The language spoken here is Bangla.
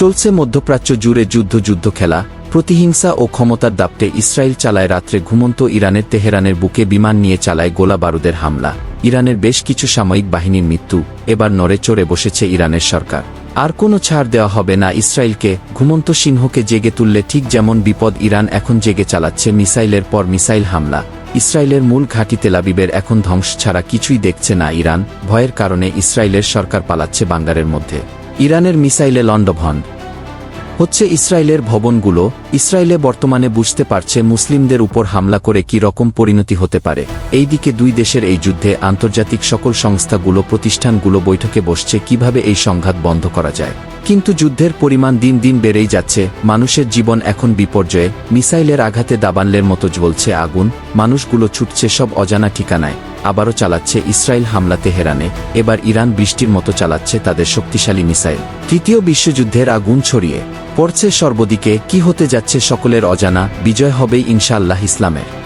চলছে মধ্যপ্রাচ্য জুড়ে যুদ্ধ যুদ্ধ খেলা, প্রতিহিংসা ও ক্ষমতার দাপটে ইসরায়েল চালায় রাত্রে ঘুমন্ত ইরানের তেহরানের বুকে বিমান নিয়ে চালায় গোলা বারুদের হামলা। ইরানের বেশ কিছু সাময়িক বাহিনীর মৃত্যু, এবার নড়ে চড়ে বসেছে ইরানের সরকার। আর কোনো ছাড় দেওয়া হবে না ইসরায়েলকে, ঘুমন্ত সিংহকে জেগে তুললে ঠিক যেমন বিপদ ইরান এখন জেগে চালাচ্ছে মিসাইলের পর মিসাইল হামলা। ইসরায়েলের মূল ঘাঁটি তেলাবিবের এখন ধ্বংস ছাড়া কিছুই দেখছে না ইরান, ভয়ের কারণে ইসরায়েলের সরকার পালাচ্ছে বাঙ্গারের মধ্যে। ইরানের মিসাইলে লন্ডভন্ড হচ্ছে ইসরায়েলের ভবনগুলো, ইসরায়েলে বর্তমানে বুঝতে পারছে মুসলিমদের উপর হামলা করে কি রকম পরিণতি হতে পারে। এইদিকে দুই দেশের এই যুদ্ধে আন্তর্জাতিক সকল সংস্থাগুলো, প্রতিষ্ঠানগুলো বৈঠকে বসছে কীভাবে এই সংঘাত বন্ধ করা যায়। কিন্তু যুদ্ধের পরিমাণ দিন দিন বেড়েই যাচ্ছে, মানুষের জীবন এখন বিপর্যয়ে, মিসাইলের আঘাতে দাবানলের মতো জ্বলছে আগুন, মানুষগুলো ছুটছে সব অজানা ঠিকানায়। আবারও চালাচ্ছে ইসরায়েল হামলা তেহরানে, এবার ইরান বৃষ্টির মতো চালাচ্ছে তাদের শক্তিশালী মিসাইল। তৃতীয় বিশ্বযুদ্ধের আগুন ছড়িয়ে পড়ছে সর্বদিকে, কি হতে যাচ্ছে সকলের অজানা, বিজয় হবে ইনশাআল্লাহ ইসলামের।